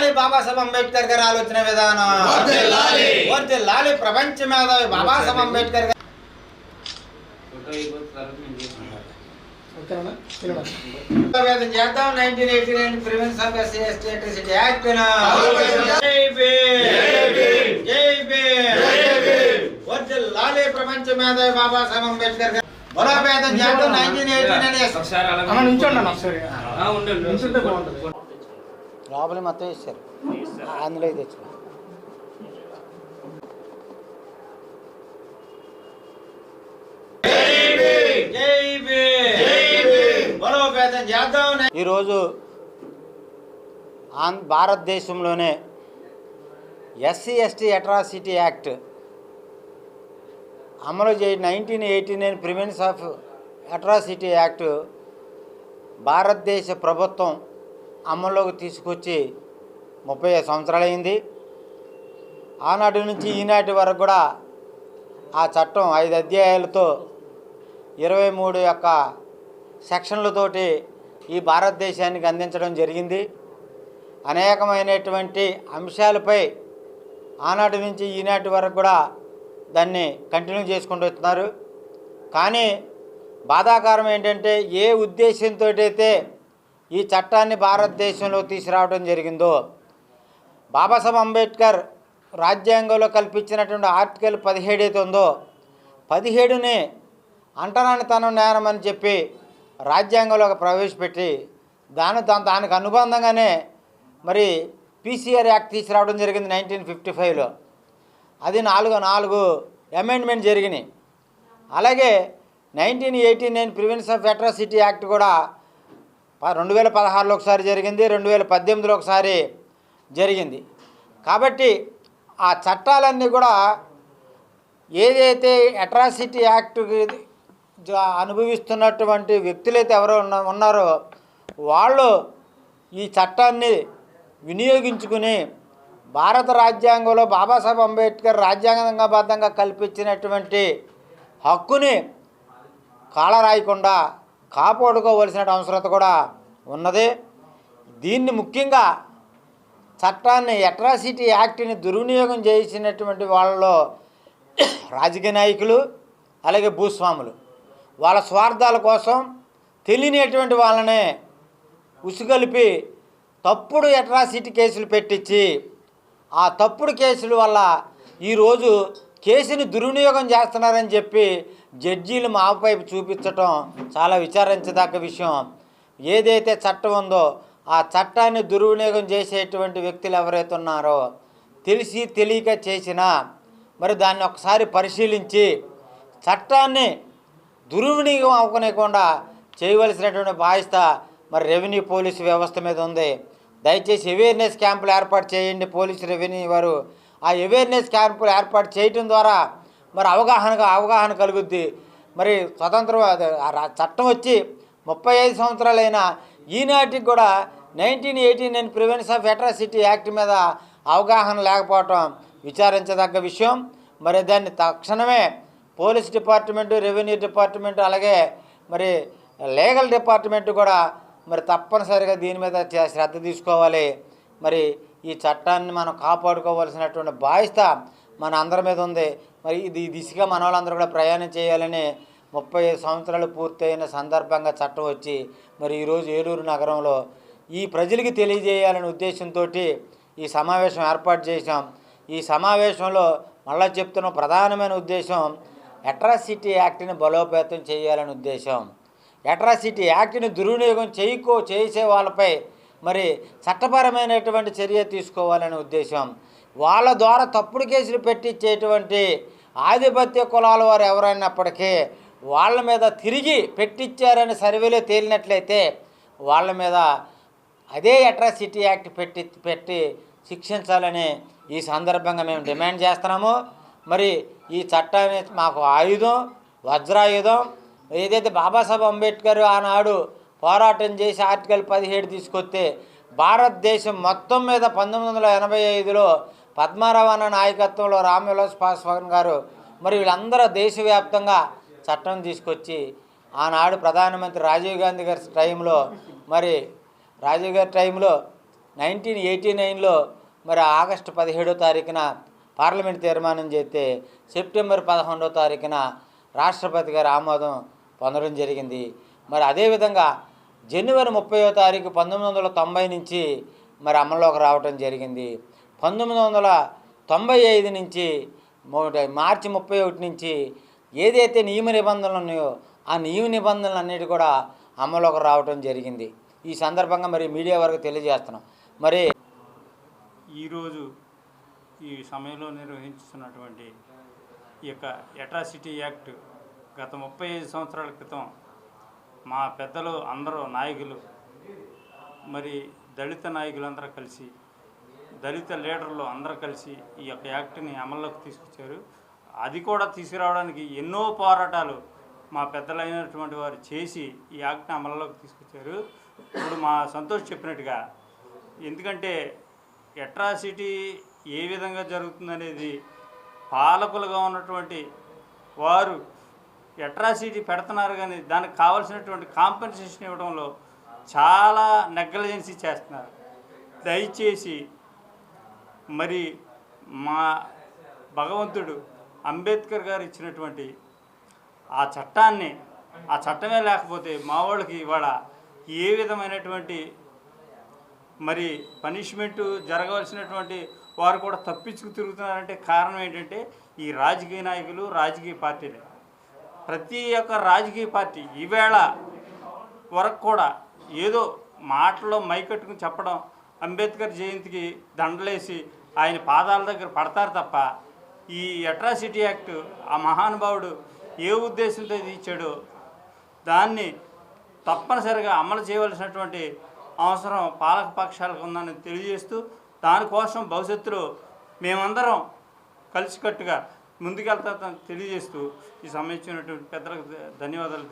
ని బాబాసాహెబ్ అంబేద్కర్ గారి ఆలోచన విధానం వర్ధిల్లాలి. వర్తి లాలి ప్రపంచ మేధావి బాబాసాహెబ్ అంబేద్కర్ గారి ఓకేనా తినడం వేదం చేద్దాం nineteen eighty nine prevention of SC ST atrocity యాక్ట్ని బలోపేతం. జై భీమ్. జై భీమ్. జై భీమ్. జై భీమ్. వర్తి లాలి ప్రపంచ మేధావి బాబాసాహెబ్ అంబేద్కర్ గారి బలోపేతం చేద్దాం నైన్టీన్ ఎయిటీ ఒకసారి. లోపల మొత్తం ఇస్తారు. అందులో తెచ్చు ఈరోజు ఆంధ్ర భారతదేశంలోనే ఎస్సీ ఎస్టీ అట్రాసిటీ యాక్ట్ అమలు చే nineteen eighty nine prevention of atrocity act భారతదేశ ప్రభుత్వం అమల్లోకి తీసుకొచ్చి ముప్పై ఐదు సంవత్సరాలైంది ఆనాటి నుంచి ఈనాటి వరకు కూడా ఆ చట్టం ఐదు అధ్యాయాలతో ఇరవై మూడు యొక్క సెక్షన్లతోటి ఈ భారతదేశానికి అందించడం జరిగింది. అనేకమైనటువంటి అంశాలపై ఆనాటి నుంచి ఈనాటి వరకు కూడా దాన్ని కంటిన్యూ చేసుకుంటూ వస్తున్నారు. కానీ బాధాకరం ఏంటంటే ఏ ఉద్దేశంతో అయితే ఈ చట్టాన్ని భారతదేశంలో తీసుకురావడం జరిగిందో బాబాసాహెబ్ అంబేద్కర్ రాజ్యాంగంలో కల్పించినటువంటి ఆర్టికల్ పదిహేడు అయితే ఉందో పదిహేడుని అంటరానితనం నేరం అని చెప్పి రాజ్యాంగంలో ప్రవేశపెట్టి దాని దానికి అనుబంధంగానే మరి పీసీఆర్ యాక్ట్ తీసుకురావడం జరిగింది నైన్టీన్ ఫిఫ్టీ ఫైవ్లో. అది నాలుగు నాలుగు అమెండ్మెంట్ జరిగినాయి. అలాగే nineteen eighty nine prevention of atrocity act కూడా రెండు వేల పదహారులో ఒకసారి జరిగింది రెండు వేల పద్దెనిమిదిలో ఒకసారి జరిగింది. కాబట్టి ఆ చట్టాలన్నీ కూడా ఏదైతే అట్రాసిటీ యాక్ట్ అనుభవిస్తున్నటువంటి వ్యక్తులైతే ఎవరో ఉన్న ఉన్నారో వాళ్ళు ఈ చట్టాన్ని వినియోగించుకుని భారత రాజ్యాంగంలో బాబాసాహెబ్ అంబేద్కర్ రాజ్యాంగబద్ధంగా కల్పించినటువంటి హక్కుని కాలరాయకుండా కాపాడుకోవలసిన అవసరత కూడా ఉన్నది. దీన్ని ముఖ్యంగా చట్టాన్ని అట్రాసిటీ యాక్ట్ని దుర్వినియోగం చేసినటువంటి వాళ్ళలో రాజకీయ నాయకులు అలాగే భూస్వాములు. వాళ్ళ స్వార్థాల కోసం తెలియనటువంటి వాళ్ళనే ఉసుగలిపి తప్పుడు అట్రాసిటీ కేసులు పెట్టించి ఆ తప్పుడు కేసుల వల్ల ఈరోజు కేసుని దుర్వినియోగం చేస్తున్నారని చెప్పి జడ్జీలు మాపైపు చూపించటం చాలా విచారించదగ్గ విషయం. ఏదైతే చట్టం ఉందో ఆ చట్టాన్ని దుర్వినియోగం చేసేటువంటి వ్యక్తులు ఎవరైతే ఉన్నారో తెలిసి తెలియక చేసినా మరి దాన్ని ఒకసారి పరిశీలించి చట్టాన్ని దుర్వినియోగం అవ్వకుండా చేయవలసినటువంటి బాధ్యత మరి రెవెన్యూ పోలీసు వ్యవస్థ మీద ఉంది. దయచేసి అవేర్నెస్ క్యాంపులు ఏర్పాటు చేయండి. పోలీసు రెవెన్యూ వారు ఆ అవేర్నెస్ క్యాంపులు ఏర్పాటు చేయటం ద్వారా మరి అవగాహనగా అవగాహన కలుగుద్ది. మరి స్వతంత్రం చట్టం వచ్చి ముప్పై ఐదు సంవత్సరాలైన ఈనాటికి కూడా nineteen eighty nine prevention of atrocity act మీద అవగాహన లేకపోవటం విచారించదగ్గ విషయం. మరి దాన్ని తక్షణమే పోలీస్ డిపార్ట్మెంటు రెవెన్యూ డిపార్ట్మెంటు అలాగే మరి లీగల్ డిపార్ట్మెంట్ కూడా మరి తప్పనిసరిగా దీని మీద శ్రద్ధ తీసుకోవాలి. మరి ఈ చట్టాన్ని మనం కాపాడుకోవాల్సినటువంటి బాధ్యత మన అందరి మీద ఉంది. మరి ఇది దిశగా మన వాళ్ళందరూ కూడా ప్రయాణం చేయాలని ముప్పై ఐదు సంవత్సరాలు పూర్తయిన సందర్భంగా చట్టం వచ్చి మరి ఈరోజు ఏలూరు నగరంలో ఈ ప్రజలకి తెలియజేయాలనే ఉద్దేశంతో ఈ సమావేశం ఏర్పాటు చేశాం. ఈ సమావేశంలో మళ్ళా చెప్తున్న ప్రధానమైన ఉద్దేశం అట్రాసిటీ యాక్ట్ని బలోపేతం చేయాలనే ఉద్దేశం. అట్రాసిటీ యాక్ట్ని దుర్వినియోగం చేయకో చేసే వాళ్ళపై మరి చట్టపరమైనటువంటి చర్య తీసుకోవాలనే ఉద్దేశం. వాళ్ళ ద్వారా తప్పుడు కేసులు పెట్టించేటువంటి ఆధిపత్య కులాల వారు ఎవరైనప్పటికీ వాళ్ళ మీద తిరిగి పెట్టించారని సర్వేలో తేలినట్లయితే వాళ్ళ మీద అదే అట్రాసిటీ యాక్ట్ పెట్టి పెట్టి శిక్షించాలని ఈ సందర్భంగా మేము డిమాండ్ చేస్తున్నాము. మరి ఈ చట్టాన్ని మాకు ఆయుధం వజ్రాయుధం ఏదైతే బాబాసాహెబ్ అంబేద్కర్ ఆనాడు పోరాటం చేసి ఆర్టికల్ పదిహేడు తీసుకొస్తే భారతదేశం మొత్తం మీద పంతొమ్మిది వందల ఎనభై ఐదులో పద్మారావు అన్న నాయకత్వంలో రామ్ విలాస్ పాస్వాన్ గారు మరి వీళ్ళందరూ దేశవ్యాప్తంగా చట్టం తీసుకొచ్చి ఆనాడు ప్రధానమంత్రి రాజీవ్ గాంధీ గారి టైంలో మరి రాజీవ్ గారి టైంలో నైన్టీన్ ఎయిటీ నైన్లో మరి ఆగస్టు పదిహేడో తారీఖున పార్లమెంట్ తీర్మానం చేస్తే సెప్టెంబర్ పదకొండో తారీఖున రాష్ట్రపతి గారి ఆమోదం పొందడం జరిగింది. మరి అదేవిధంగా జనవరి ముప్పయో తారీఖు పంతొమ్మిది వందల తొంభై నుంచి మరి అమల్లోకి రావటం జరిగింది. పంతొమ్మిది వందల తొంభై ఐదు నుంచి మార్చి ముప్పై ఒకటి నుంచి ఏదైతే నియమ నిబంధనలు ఉన్నాయో ఆ నియమ నిబంధనలు అన్నిటి కూడా అమల్లోకి రావటం జరిగింది. ఈ సందర్భంగా మరి మీడియా వరకు తెలియజేస్తున్నాం. మరి ఈరోజు ఈ సమయంలో నిర్వహించుతున్నటువంటి ఈ యొక్క అట్రాసిటీ యాక్ట్ గత ముప్పై ఐదు సంవత్సరాల క్రితం మా పెద్దలు అందరూ నాయకులు మరి దళిత నాయకులందరూ కలిసి దళిత లీడర్లు అందరూ కలిసి ఈ యొక్క యాక్ట్ని అమల్లోకి తీసుకొచ్చారు. అది కూడా తీసుకురావడానికి ఎన్నో పోరాటాలు మా పెద్దలైనటువంటి వారు చేసి ఈ యాక్ట్ని అమల్లోకి తీసుకొచ్చారు. ఇప్పుడు మా సంతోష్ చెప్పినట్టుగా ఎందుకంటే ఎట్రాసిటీ ఏ విధంగా జరుగుతుందనేది పాలకులుగా ఉన్నటువంటి వారు అట్రాసిటీ పెడుతున్నారు కానీ దానికి కావాల్సినటువంటి కాంపెన్సేషన్ ఇవ్వడంలో చాలా నెగ్లజెన్సీ చేస్తున్నారు. దయచేసి మరి మా భగవంతుడు అంబేద్కర్ గారు ఇచ్చినటువంటి ఆ చట్టాన్ని ఆ చట్టమే లేకపోతే మా వాళ్ళకి ఇవాళ ఏ విధమైనటువంటి మరి పనిష్మెంటు జరగవలసినటువంటి వారు కూడా తప్పించుకు తిరుగుతున్నారంటే కారణం ఏంటంటే ఈ రాజకీయ నాయకులు రాజకీయ పార్టీలే. ప్రతి ఒక్క రాజకీయ పార్టీ ఈవేళ వరకు కూడా ఏదో మాటలో మైకట్టుకుని చెప్పడం అంబేద్కర్ జయంతికి దండలేసి ఆయన పాదాల దగ్గర పడతారు తప్ప ఈ అట్రాసిటీ యాక్ట్ ఆ మహానుభావుడు ఏ ఉద్దేశంతో ఇది ఇచ్చాడో దాన్ని తప్పనిసరిగా అమలు చేయవలసినటువంటి అవసరం పాలక పక్షాలకు ఉందని తెలియజేస్తూ దానికోసం భవిష్యత్తులో మేమందరం కలిసికట్టుగా ముందుకెళ్తా తెలియజేస్తూ ఈ సమయం ఇచ్చినటువంటి పెద్దలకు ధన్యవాదాలు